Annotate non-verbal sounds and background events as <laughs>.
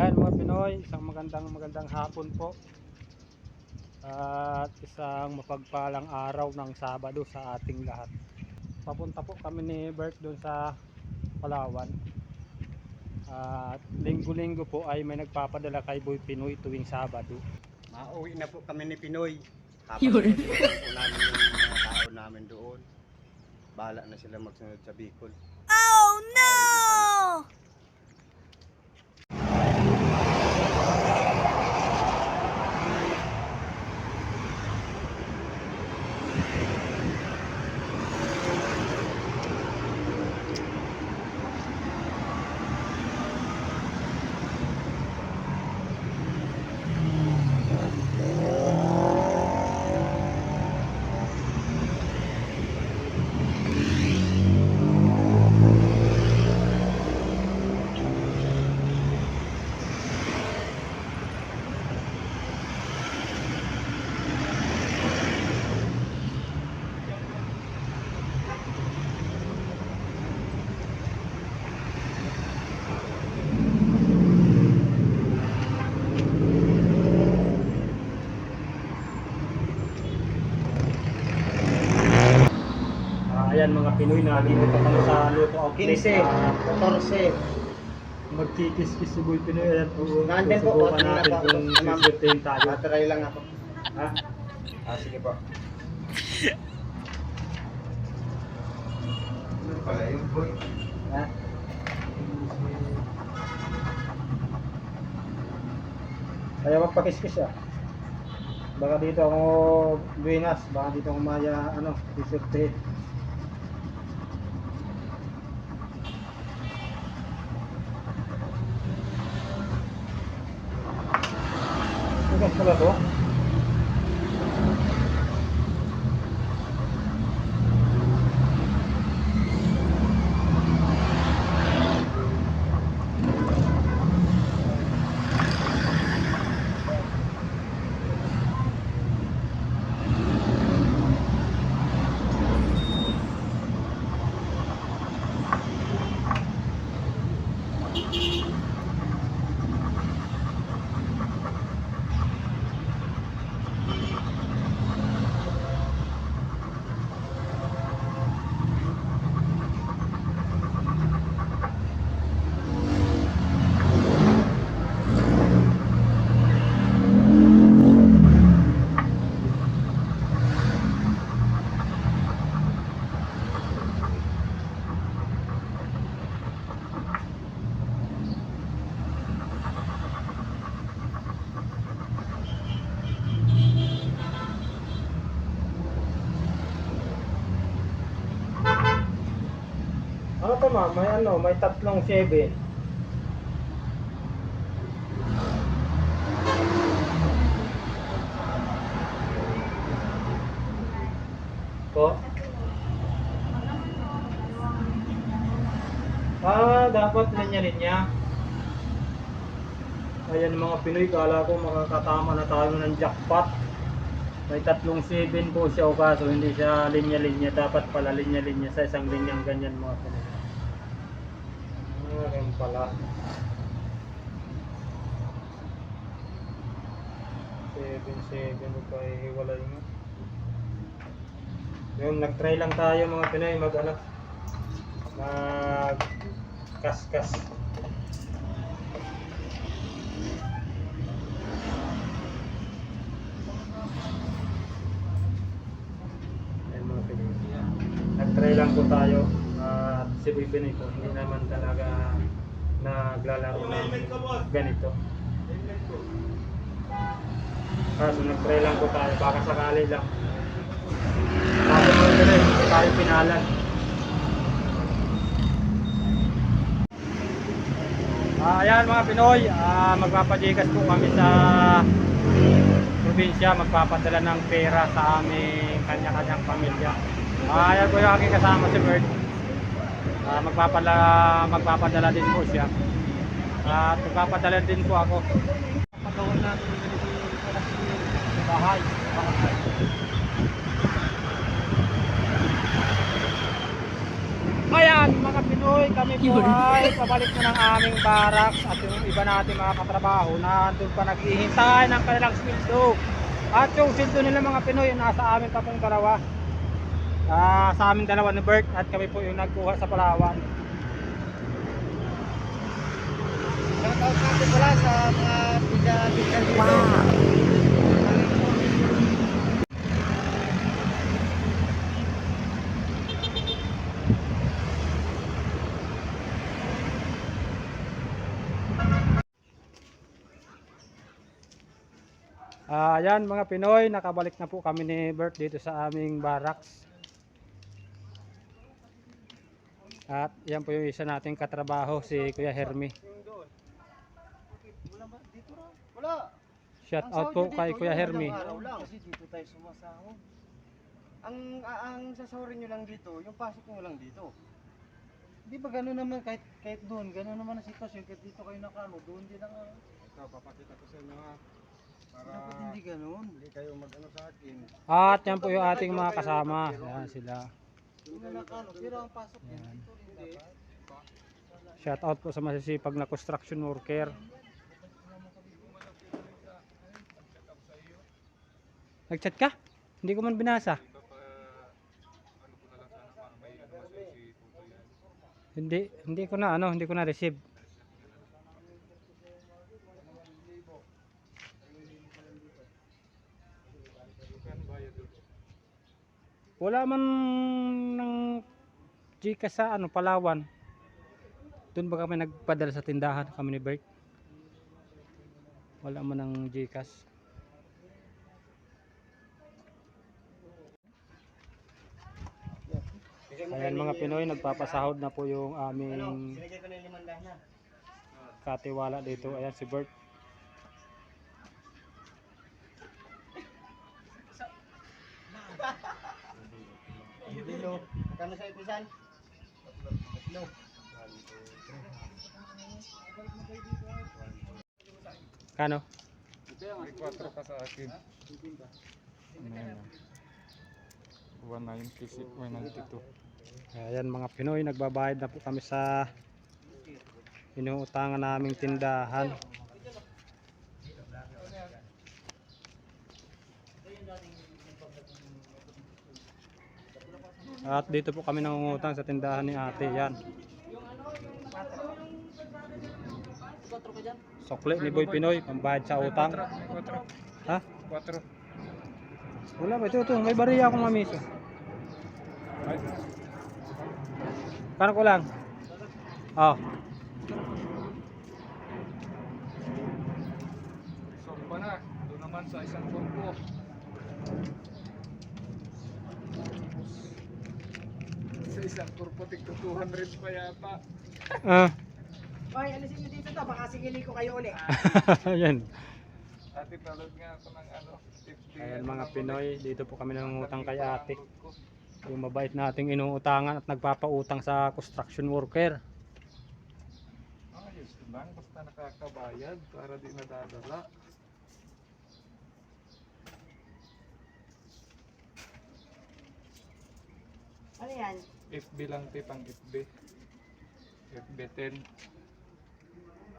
mga Pinoy, isang magandang magandang hapon po. At isang mapagpalang araw ng Sabado sa ating lahat. Papunta po kami ni Bert doon sa Palawan. At linggo-linggo po ay may nagpapadala kay Boy Pinoy tuwing Sabado. Mauwi na po kami ni Pinoy. Yun. Tapos po namin yung mga tao namin doon. Bahala na sila magsunod sa Bicol. Oh no! Ah, ayan mga Pinoy na dito pa kami sa Luto Outlet. 15, Ah, 14. magkikis-kis si Boy Pinoy. Ayan po. Nandun po, Susubukan wala natin ako. kung sisirtein tayo. Matry lang ako. Ha? Ah, sige po. Ano pala yun, boy? Ha? Kaya magpakiskis siya. Baka dito ako Buenas, baka dito ako maya ano, sisirtein. Tugas pala to. Ano to ma'am? May ano, may tatlong 7. Po? Ah, dapat linya-linya. Ayan mga Pinoy, kala ko makakatama na tayo ng jackpot. May tatlong 7 po siya o kaso hindi siya linya-linya. Dapat pala linya-linya sa isang linyang ganyan mga Pinoy. Ganun pala. 7-7 pa hiwalay nga. Yung nag-try lang tayo mga Pinoy mag mag kas-kas. Ayan mga Pinoy. Nag-try lang po tayo si Pinoy po hindi naman talaga naglalaro ng ganito. Kaso nag-try lang po tayo baka sakali lang. Kaso mga Pinoy, hindi tayo pinalan. Ah, ayan mga Pinoy, ah, magpapajikas po kami sa probinsya, magpapadala ng pera sa aming kanya-kanyang pamilya. Ah, ayan po yung aking kasama si Bert. Ah, magpapadala, magpapadala din po siya. At magpapadala din po ako. Pagawin natin sa bahay. bahay. Ayan, mga Pinoy, kami po ay pabalik na ng aming barracks at yung iba natin mga katrabaho na doon pa naghihintay ng kanilang sweldo. At yung sweldo nila mga Pinoy, nasa amin pa pong dalawa. Ah, sa amin dalawa ni Bert at kami po yung nagkuha sa Palawan. Shoutout natin pala sa mga biga-biga dito. Ah, ayan mga Pinoy, nakabalik na po kami ni Bert dito sa aming barracks. At yan po yung isa nating katrabaho, si Kuya Hermi. Shout out po kay Kuya Hermi. Kasi dito tayo sumasahod. Ang ang sasahurin nyo lang dito, yung pasok nyo lang dito. Di ba gano'n naman kahit kahit doon, gano'n naman ang sitwasyon kahit dito kayo nakano, doon din ang ano. Ito, papakita ko sa inyo ha. Para Dapat hindi gano'n. hindi kayo mag-ano sa akin. At yan po yung ating mga kasama. Yan sila. Pero ang pasok Yan. dito hindi. Shout out po sa masisipag na construction worker. Nagchat ka? Hindi ko man binasa. Hindi, hindi ko na ano, hindi ko na receive. Wala man ng Gcash sa ano, Palawan. Doon ba kami nagpadala sa tindahan kami ni Bert? Wala man ng Gcash. Ayan mga Pinoy, nagpapasahod na po yung Ano, aming na. katiwala dito. Ayan si Bert. Ipisan? Tatlo. Kano? May 4 ka sa akin. Ayan. 190, 192. Ayan mga Pinoy, nagbabayad na po kami sa inuutangan naming tindahan. At dito po kami nangungutang sa tindahan ni ate. Yan. Sokle ni Boy Pinoy, pambayad sa utang. May 4. Ha? 4. Wala ba? Ito, ito. May bariya akong mamiso. Kano ko lang? Oh. sorry pa na. Doon naman sa isang korpo. Isang korpo, tigto 200 pa yata. Ah. Hoy, alisin nyo dito to, baka singili ko kayo uli. <laughs> Ayan. Ate, talod nga ako ng ano. 50. Ayan mga Pinoy, dito po kami nangungutang kay ate. Yung mabait nating inuutangan at nagpapautang sa construction worker. Ayos lang, basta nakakabayad para di nadadala. Ano yan? FB lang tip ang FB. FB 10.